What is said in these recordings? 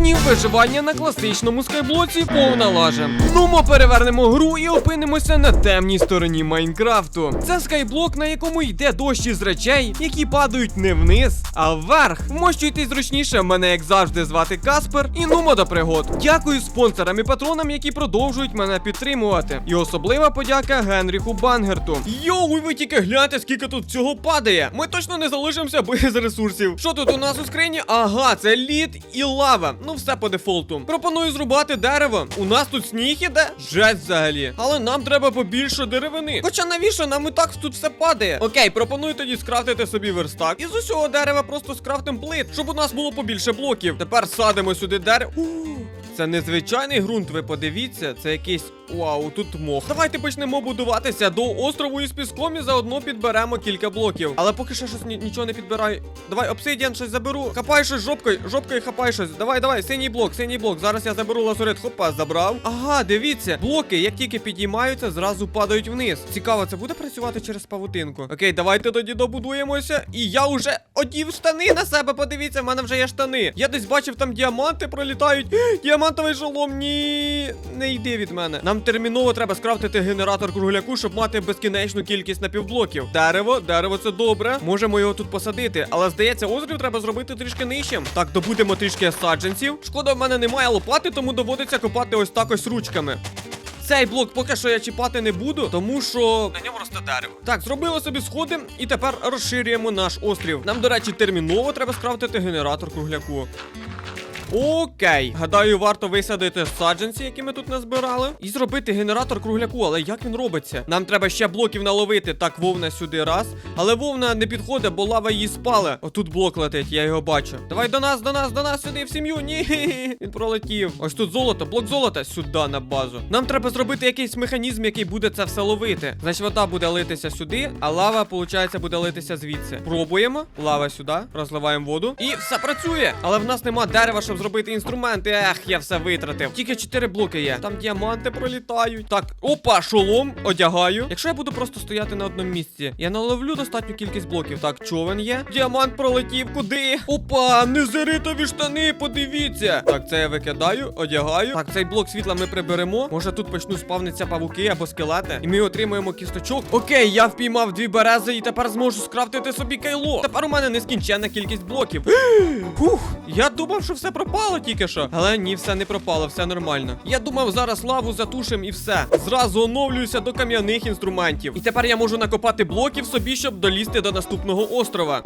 днів виживання на класичному скайблоці повна лажа. Ну, ми перевернемо гру і опинимося на темній стороні Майнкрафту. Це скайблок, на якому йде дощ із речей, які падають не вниз, а вверх. Вмощуйтесь зручніше, мене як завжди звати Каспер, і нумо до пригод. Дякую спонсорам і патронам, які продовжують мене підтримувати. І особлива подяка Генріху Бангерту. Йоу, ви тільки гляньте, скільки тут всього падає. Ми точно не залишимося без ресурсів. Що тут у нас у скрині? Ага, це лід і лава. Ну все по дефолту. Пропоную зрубати дерево. У нас тут сніг іде? Жесть взагалі. Але нам треба побільше деревини. Хоча навіщо нам і так тут все падає? Окей, пропоную тоді скрафтити собі верстак. І з усього дерева просто скрафтим плит, щоб у нас було побільше блоків. Тепер садимо сюди дерево. Це незвичайний ґрунт, ви подивіться, це якийсь вау, тут мох. Давайте почнемо будуватися до острову із піском і заодно підберемо кілька блоків. Але поки що щось нічого не підбираю. Давай, обсидіан, щось заберу. Хапай щось жопкою, жопкою хапай щось. Давай, давай, синій блок, синій блок. Зараз я заберу лазурит. Хопа, забрав. Ага, дивіться, блоки, як тільки підіймаються, зразу падають вниз. Цікаво, це буде працювати через павутинку. Окей, давайте тоді добудуємося. І я вже одів штани на себе. Подивіться, в мене вже є штани. Я десь бачив, там діаманти пролітають. Діамантовий шолом. Ні, не йди від мене. Нам терміново треба скрафтити генератор кругляку, щоб мати безкінечну кількість напівблоків. Дерево, дерево це добре. Можемо його тут посадити. Але здається, острів треба зробити трішки нижчим. Так, добудемо трішки саджанців. Шкода, в мене немає лопати, тому доводиться копати ось так ось ручками. Цей блок поки що я чіпати не буду, тому що на ньому росте дерево. Так, зробили собі сходи, і тепер розширюємо наш острів. Нам, до речі, терміново треба скрафтити генератор кругляку. Окей, гадаю, варто висадити саджанці, які ми тут назбирали, і зробити генератор кругляку. Але як він робиться? Нам треба ще блоків наловити. Так, вовна сюди раз. Але вовна не підходить, бо лава її спала. Отут блок летить, я його бачу. Давай до нас, до нас, до нас, сюди, в сім'ю. Ні, він пролетів. Ось тут золото, блок золота сюди на базу. Нам треба зробити якийсь механізм, який буде це все ловити. Значить, вода буде литися сюди, а лава, виходить, буде литися звідси. Пробуємо. Лава сюди, розливаємо воду. І все працює. Але в нас нема дерева, щоб зробити інструменти. Ех, я все витратив. Тільки 4 блоки є. Там діаманти пролітають. Так, опа, шолом одягаю. Якщо я буду просто стояти на одному місці, я наловлю достатню кількість блоків. Так, човен є. Діамант пролетів куди? Опа, незеритові штани, подивіться. Так, це я викидаю, одягаю. Так, цей блок світла ми приберемо. Може тут почну спавнитися павуки або скелети. І ми отримуємо кісточок. Окей, я впіймав дві берези і тепер зможу скрафтити собі кайло. Тепер у мене нескінченна кількість блоків. Фух, я думав, що все пропало тільки що. Але ні, все не пропало, все нормально. Я думав, зараз лаву затушим і все. Зразу оновлююся до кам'яних інструментів. І тепер я можу накопати блоків собі, щоб долізти до наступного острова.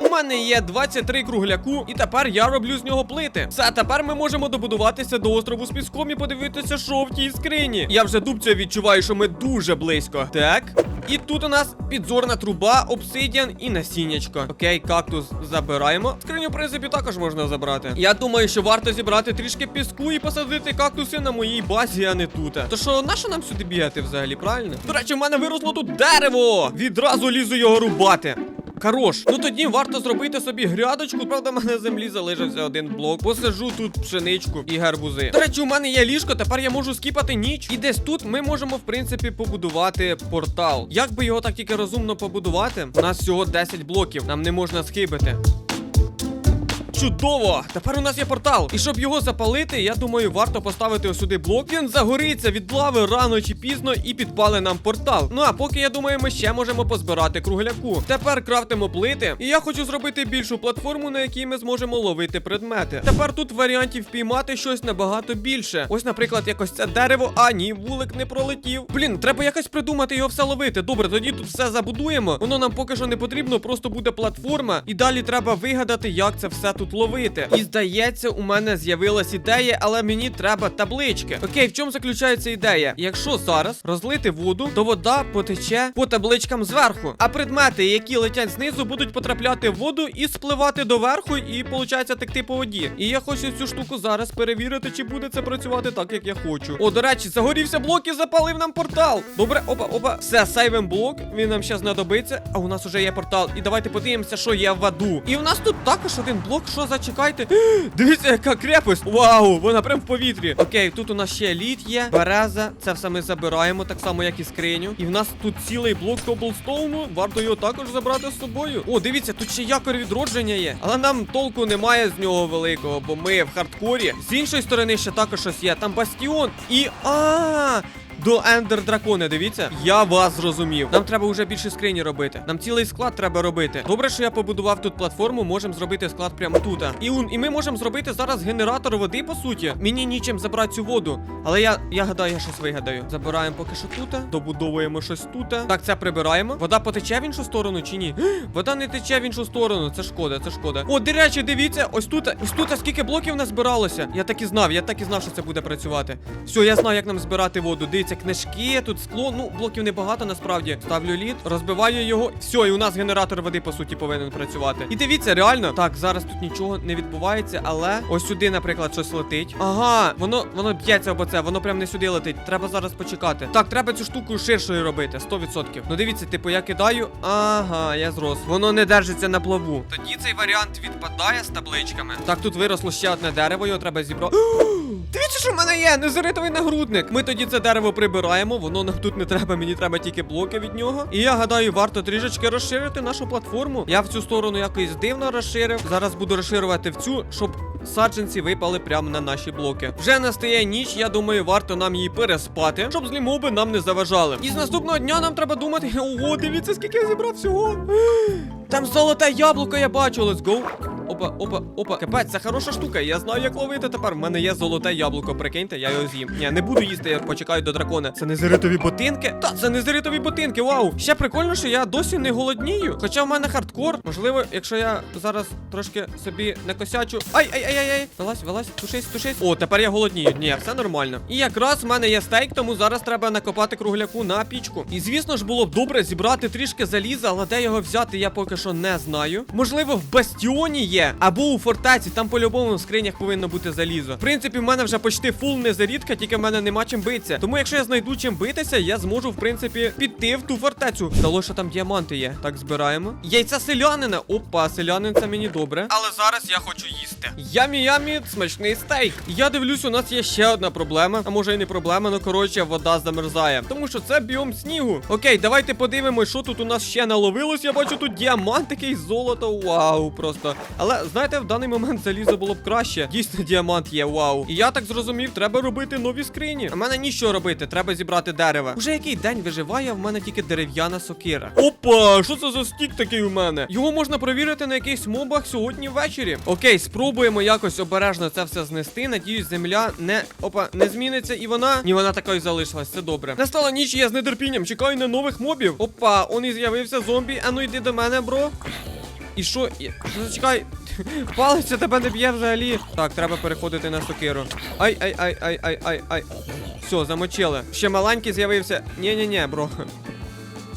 У мене є 23 кругляку, і тепер я роблю з нього плити. Все, тепер ми можемо добудуватися до острову з піском і подивитися, що в тій скрині. Я вже дубця відчуваю, що ми дуже близько. Так. І тут у нас підзорна труба, обсидіан і насіннячко. Окей, кактус забираємо. Скриню, в принципі, також можна забрати. Я думаю, що варто зібрати трішки піску і посадити кактуси на моїй базі, а не тут. То що, нащо нам сюди бігати взагалі, правильно? До речі, в мене виросло тут дерево! Відразу лізу його рубати. Хорош. Ну тоді варто зробити собі грядочку. Правда, в мене землі залишився один блок. Посажу тут пшеничку і гарбузи. До речі, у мене є ліжко, тепер я можу скіпати ніч. І десь тут ми можемо, в принципі, побудувати портал. Як би його так тільки розумно побудувати? У нас всього 10 блоків. Нам не можна схибити. Чудово! Тепер у нас є портал. І щоб його запалити, я думаю, варто поставити ось сюди блок. Він загориться від лави рано чи пізно і підпали нам портал. Ну а поки я думаю, ми ще можемо позбирати кругляку. Тепер крафтимо плити. І я хочу зробити більшу платформу, на якій ми зможемо ловити предмети. Тепер тут варіантів піймати щось набагато більше. Ось, наприклад, якось це дерево. А ні, вулик не пролетів. Блін, треба якось придумати його все ловити. Добре, тоді тут все забудуємо. Воно нам поки що не потрібно, просто буде платформа. І далі треба вигадати, як це все тут ловити. І здається, у мене з'явилась ідея, але мені треба таблички. Окей, в чому заключається ідея? Якщо зараз розлити воду, то вода потече по табличкам зверху. А предмети, які летять знизу, будуть потрапляти в воду і спливати доверху, і виходить текти по воді. І я хочу цю штуку зараз перевірити, чи буде це працювати так, як я хочу. О, до речі, загорівся блок і запалив нам портал. Добре, опа, опа. Все, сейвим блок. Він нам ще знадобиться. А у нас уже є портал. І давайте подивимося, що є в аду. І у нас тут також один блок, що що, зачекайте. Дивіться, яка крепость. Вау, вона прям в повітрі. Окей, тут у нас ще лід є, береза. Це все ми забираємо, так само, як і скриню. І в нас тут цілий блок коблстоуну. Варто його також забрати з собою. О, дивіться, тут ще якор відродження є. Але нам толку немає з нього великого, бо ми в хардкорі. З іншої сторони ще також щось є. Там бастіон і. А! До Ендер Дракона, дивіться. Я вас зрозумів. Нам треба вже більше скрині робити. Нам цілий склад треба робити. Добре, що я побудував тут платформу, можемо зробити склад прямо тут. І, і ми можемо зробити зараз генератор води, по суті. Мені нічим забрати цю воду. Але я, я гадаю, я щось вигадаю. Забираємо поки що тут. Добудовуємо щось тут. Так, це прибираємо. Вода потече в іншу сторону чи ні? Вода не тече в іншу сторону. Це шкода, це шкода. О, до речі, дивіться, ось тут, ось тут скільки блоків назбиралося. Я так і знав, я так і знав, що це буде працювати. Все, я знаю, як нам збирати воду. Дивіться, книжки, тут скло. Ну, блоків небагато насправді. Ставлю лід, розбиваю його. Все, і у нас генератор води, по суті, повинен працювати. І дивіться, реально. Так, зараз тут нічого не відбувається, але ось сюди, наприклад, щось летить. Ага, воно воно б'ється об оце, воно прям не сюди летить. Треба зараз почекати. Так, треба цю штуку ширшою робити, 100%. Ну дивіться, типу, я кидаю. Ага, я зрос. Воно не держиться на плаву. Тоді цей варіант відпадає з табличками. Так, тут виросло ще одне дерево, його треба зібрати. Дивіться, що в мене є незаритовий нагрудник. Ми тоді це дерево прибираємо, воно нам тут не треба, мені треба тільки блоки від нього. І я гадаю, варто трішечки розширити нашу платформу. Я в цю сторону якось дивно розширив. Зараз буду розширювати в цю, щоб саджанці випали прямо на наші блоки. Вже настає ніч, я думаю, варто нам її переспати, щоб злі моби нам не заважали. І з наступного дня нам треба думати. Ого, дивіться, скільки я зібрав всього. Там золоте яблуко, я бачу, let's go. Опа, опа, опа. Капець, це хороша штука. Я знаю, як ловити тепер. В мене є золоте яблуко, прикиньте, я його з'їм. Ні, не буду їсти, я почекаю до дракона. Це незеритові ботинки? Та, це незеритові ботинки, вау. Ще прикольно, що я досі не голоднію. Хоча в мене хардкор. Можливо, якщо я зараз трошки собі не косячу. Ай, ай, ай, ай, ай. Вилазь, вилазь, тушись, тушись. О, тепер я голоднію. Ні, все нормально. І якраз в мене є стейк, тому зараз треба накопати кругляку на пічку. І звісно ж було б добре зібрати трішки заліза, але де його взяти, я поки що не знаю. Можливо, в бастіоні є, або у фортеці, там по-любому в скринях повинно бути залізо. В принципі, в мене вже почти фул незарідка, тільки в мене нема чим битися. Тому якщо я знайду чим битися, я зможу, в принципі, піти в ту фортецю. Здалося, що там діаманти є. Так, збираємо. Яйця селянина. Опа, селянин це мені добре. Але зараз я хочу їсти. Ямі-ямі, смачний стейк. Я дивлюсь, у нас є ще одна проблема. А може і не проблема, ну коротше, вода замерзає. Тому що це біом снігу. Окей, давайте подивимось, що тут у нас ще наловилось. Я бачу тут діамант такий золото. Вау, просто. Але знаєте, в даний момент залізо було б краще. Дійсно, діамант є, вау. І я так зрозумів, треба робити нові скрині. А мене нічого робити, треба зібрати дерева. Уже який день виживає, в мене тільки дерев'яна сокира. Опа, що це за стік такий у мене? Його можна провірити на якихось мобах сьогодні ввечері. Окей, спробуємо якось обережно це все знести. Надіюсь, земля не опа, не зміниться, і вона. Ні, вона такою залишилась, це добре. Настала ніч, і я з нетерпінням чекаю на нових мобів. Опа, он і з'явився зомбі. А ну йди до мене, бро. І що? Що зачекай? Палиця тебе не б'є взагалі. Так, треба переходити на сокиру. Ай, ай, ай, ай, ай, ай, ай. Все, замочили. Ще маленький з'явився. Ні-ні-ні, бро.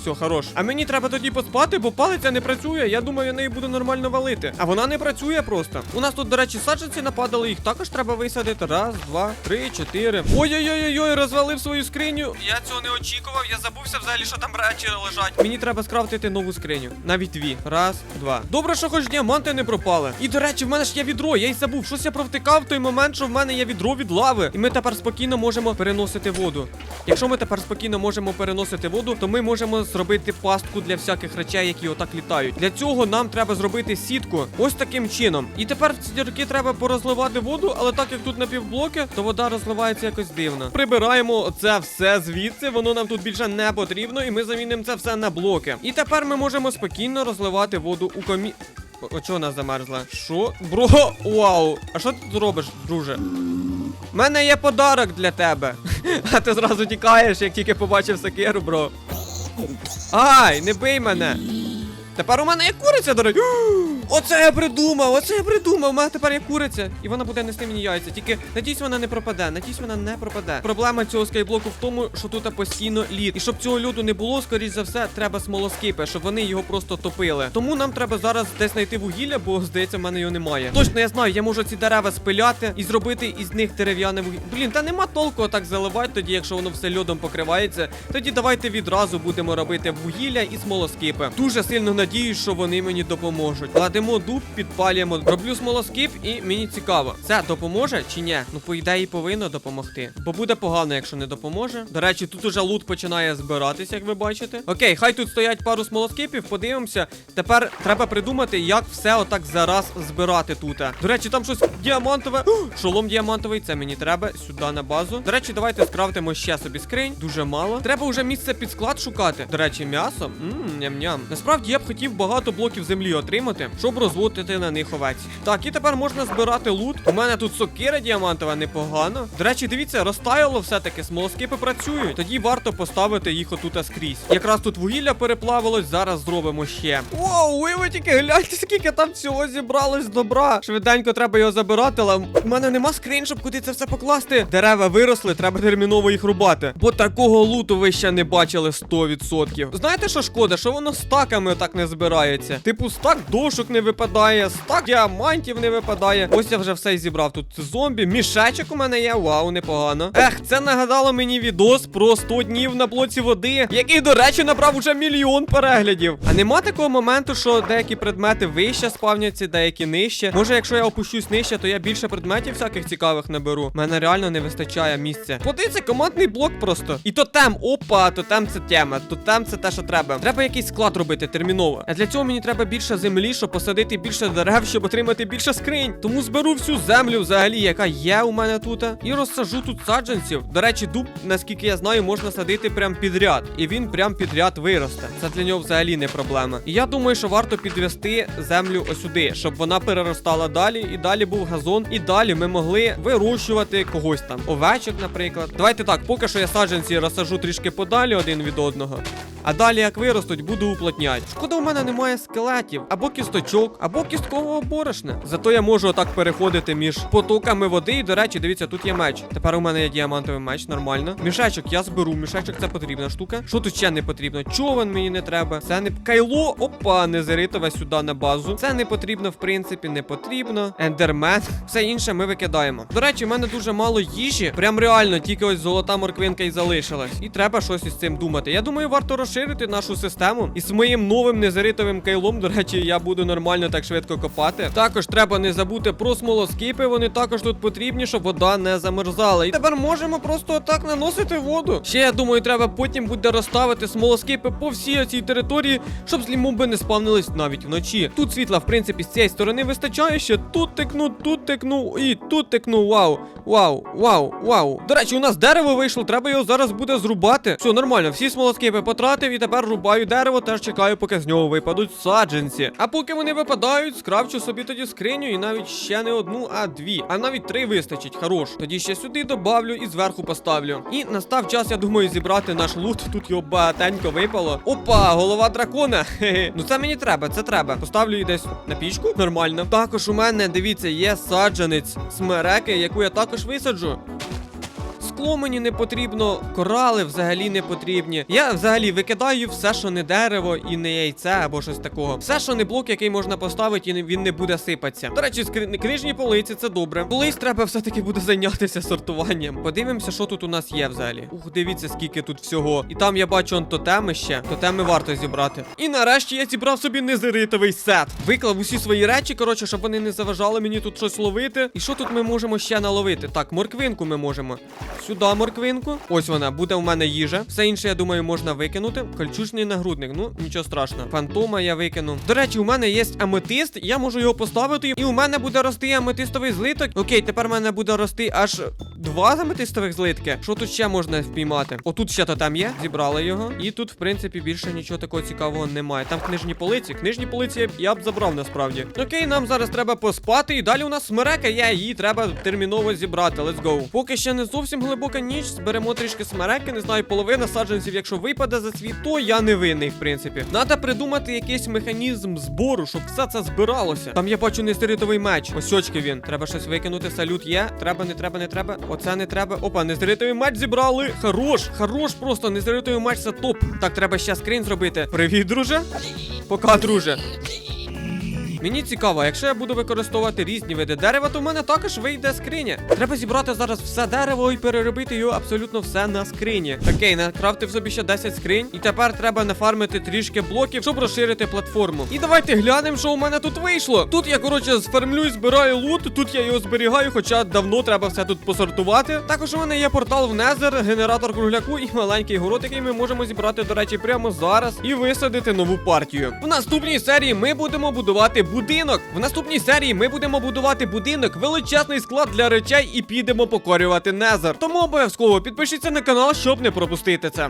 Все, хорош. А мені треба тоді поспати, бо палиця не працює. Я думаю, я неї буду нормально валити. А вона не працює просто. У нас тут, до речі, саджанці нападали, їх також треба висадити. Раз, два, три, чотири. Ой-ой-ой-ой, розвалив свою скриню. Я цього не очікував. Я забувся взагалі, що там речі лежать. Мені треба скрафтити нову скриню. Навіть дві. Раз, два. Добре, що хоч діаманти не пропали. І до речі, в мене ж є відро. Я й забув. Щось я провтикав в той момент, що в мене є відро від лави. І ми тепер спокійно можемо переносити воду. Якщо ми тепер спокійно можемо переносити воду, то ми можемо зробити пастку для всяких речей, які отак літають. Для цього нам треба зробити сітку ось таким чином. І тепер в ці дірки треба порозливати воду, але так як тут напівблоки, то вода розливається якось дивно. Прибираємо це все звідси, воно нам тут більше не потрібно, і ми замінимо це все на блоки. І тепер ми можемо спокійно розливати воду у комі. О, чого вона замерзла? Що? Бро, вау! А що ти тут робиш, друже? У мене є подарок для тебе. А ти зразу тікаєш, як тільки побачив сокиру, бро. Ай, не бий мене. Тепер у мене є куриця, до речі. Оце я придумав, оце я придумав. У мене тепер є куриця. І вона буде нести мені яйця. Тільки надіюсь, вона не пропаде. Надіюсь, вона не пропаде. Проблема цього скайблоку в тому, що тут постійно лід. І щоб цього льоду не було, скоріш за все, треба смолоскипи, щоб вони його просто топили. Тому нам треба зараз десь знайти вугілля, бо здається, в мене його немає. Точно, я знаю, я можу ці дерева спиляти і зробити із них дерев'яне вугілля. Блін, та нема толку так заливати тоді, якщо воно все льодом покривається. Тоді давайте відразу будемо робити вугілля і смолоскипи. Дуже сильно надіюсь, що вони мені допоможуть. Садимо дуб, підпалюємо. Роблю смолоскип і мені цікаво. Це допоможе чи ні? Ну, по ідеї, повинно допомогти. Бо буде погано, якщо не допоможе. До речі, тут уже лут починає збиратися, як ви бачите. Окей, хай тут стоять пару смолоскипів, подивимося. Тепер треба придумати, як все отак зараз збирати тут. До речі, там щось діамантове. Шолом діамантовий, це мені треба сюди на базу. До речі, давайте скрафтимо ще собі скринь. Дуже мало. Треба вже місце під склад шукати. До речі, м'ясо. Ням-ням. Насправді я б хотів багато блоків землі отримати, щоб розводити на них овець. Так, і тепер можна збирати лут. У мене тут сокира діамантова непогано. До речі, дивіться, розтаяло все-таки, смолоскипи працюють. Тоді варто поставити їх отут скрізь. Якраз тут вугілля переплавилось, зараз зробимо ще. Воу, ви ви тільки гляньте, скільки там всього зібралось добра. Швиденько треба його забирати, але в мене нема скринь, щоб куди це все покласти. Дерева виросли, треба терміново їх рубати. Бо такого луту ви ще не бачили 100%. Знаєте, що шкода? Що воно стаками так не збирається? Типу, стак дошок не випадає, стак діамантів не випадає. Ось я вже все зібрав. Тут зомбі, мішечок у мене є. Вау, непогано. Ех, це нагадало мені відос про 100 днів на блоці води, який, до речі, набрав уже мільйон переглядів. А нема такого моменту, що деякі предмети вище спавняться, деякі нижче. Може, якщо я опущусь нижче, то я більше предметів всяких цікавих наберу. Мене реально не вистачає місця. Подивіться, командний блок просто. І тотем, опа, тотем це тема. Тотем це те, що треба. Треба якийсь склад робити терміново. А для цього мені треба більше землі, щоб посадити більше дерев, щоб отримати більше скринь. Тому зберу всю землю взагалі, яка є у мене тут. І розсажу тут саджанців. До речі, дуб, наскільки я знаю, можна садити прям підряд. І він прям підряд виросте. Це для нього взагалі не проблема. І я думаю, що варто підвести землю ось сюди, щоб вона переростала далі, і далі був газон. І далі ми могли вирощувати когось там. Овечок, наприклад. Давайте так, поки що я саджанці розсажу трішки подалі один від одного. А далі, як виростуть, буду уплотняти. Шкода, у мене немає скелетів, або кісточок, або кісткового борошна. Зато я можу отак переходити між потоками води. І, до речі, дивіться, тут є меч. Тепер у мене є діамантовий меч, нормально. Мішечок я зберу. Мішечок це потрібна штука. Що тут ще не потрібно? Човен мені не треба. Це не кайло. Опа, незеритове сюди на базу. Це не потрібно, в принципі, не потрібно. Ендермен. Все інше ми викидаємо. До речі, в мене дуже мало їжі. Прям реально, тільки ось золота морквинка і залишилась. І треба щось із цим думати. Я думаю, варто розширити нашу систему. І з моїм новим незеритовим кайлом, до речі, я буду нормально так швидко копати. Також треба не забути про смолоскипи. Вони також тут потрібні, щоб вода не замерзала. І тепер можемо просто так наносити воду. Ще я думаю, треба потім буде розставити смолоскипи по всій цій території, щоб злі моби не спавнились навіть вночі. Тут світла, в принципі, з цієї сторони вистачає. Ще тут тикну, тут тикну і тут тикну. Вау, вау, вау, вау. До речі, у нас дерево вийшло, треба його зараз буде зрубати. Все нормально, всі смолоскипи потратив і тепер рубаю дерево, теж чекаю, поки з нього випадуть саджанці. А поки вони випадають, скрафчу собі тоді скриню і навіть ще не одну, а дві. А навіть три вистачить. Хорош. Тоді ще сюди добавлю і зверху поставлю. І настав час, я думаю, зібрати наш лут. Тут його багатенько випало. Опа, голова дракона. Хе-хе. Ну це мені треба, це треба. Поставлю її десь на пічку. Нормально. Також у мене, дивіться, є саджанець смереки, яку я також висаджу. Скло мені не потрібно, корали взагалі не потрібні. Я взагалі викидаю все, що не дерево і не яйце або щось такого. Все, що не блок, який можна поставити, і він не буде сипатися. До речі, книжні полиці це добре. Колись треба все-таки буде зайнятися сортуванням. Подивимося, що тут у нас є взагалі. Ух, дивіться, скільки тут всього. І там я бачу он тотеми ще. Тотеми варто зібрати. І нарешті я зібрав собі незеритовий сет. Виклав усі свої речі, коротше, щоб вони не заважали мені тут щось ловити. І що тут ми можемо ще наловити? Так, морквинку ми можемо. Сюди морквинку. Ось вона, буде у мене їжа. Все інше, я думаю, можна викинути. Кольчужний нагрудник. Ну, нічого страшного. Фантома я викину. До речі, у мене є аметист. Я можу його поставити. І у мене буде рости аметистовий злиток. Окей, тепер в мене буде рости аж два аметистових злитки. Що тут ще можна впіймати? Отут ще тотем є. Зібрали його. І тут, в принципі, більше нічого такого цікавого немає. Там книжні полиці. Книжні полиці я б- забрав насправді. Окей, нам зараз треба поспати. І далі у нас смерека є. Її треба терміново зібрати. Let's go. Поки ще не зовсім глибока ніч. Зберемо трішки смереки. Не знаю, половина саджанців, якщо випаде за світ, то я не винний, в принципі. Надо придумати якийсь механізм збору, щоб все це збиралося. Там я бачу нестеритовий меч. Ось очки він. Треба щось викинути. Салют є. Треба, не треба, не треба. Оце не треба. Опа, нестеритовий меч зібрали. Хорош, хорош, просто нестеритовий меч це топ. Так, треба ще скрин зробити. Привіт, друже. Пока, друже. Мені цікаво, якщо я буду використовувати різні види дерева, то в мене також вийде скриня. Треба зібрати зараз все дерево і переробити його абсолютно все на скрині. Окей, накрафтив собі ще 10 скринь, і тепер треба нафармити трішки блоків, щоб розширити платформу. І давайте глянемо, що у мене тут вийшло. Тут я, коротше, сфармлю збираю лут, тут я його зберігаю, хоча давно треба все тут посортувати. Також у мене є портал в Незер, генератор кругляку і маленький город, який ми можемо зібрати, до речі, прямо зараз і висадити нову партію. В наступній серії ми будемо будувати будинок. В наступній серії ми будемо будувати будинок, величезний склад для речей і підемо покорювати Незер. Тому обов'язково підпишіться на канал, щоб не пропустити це.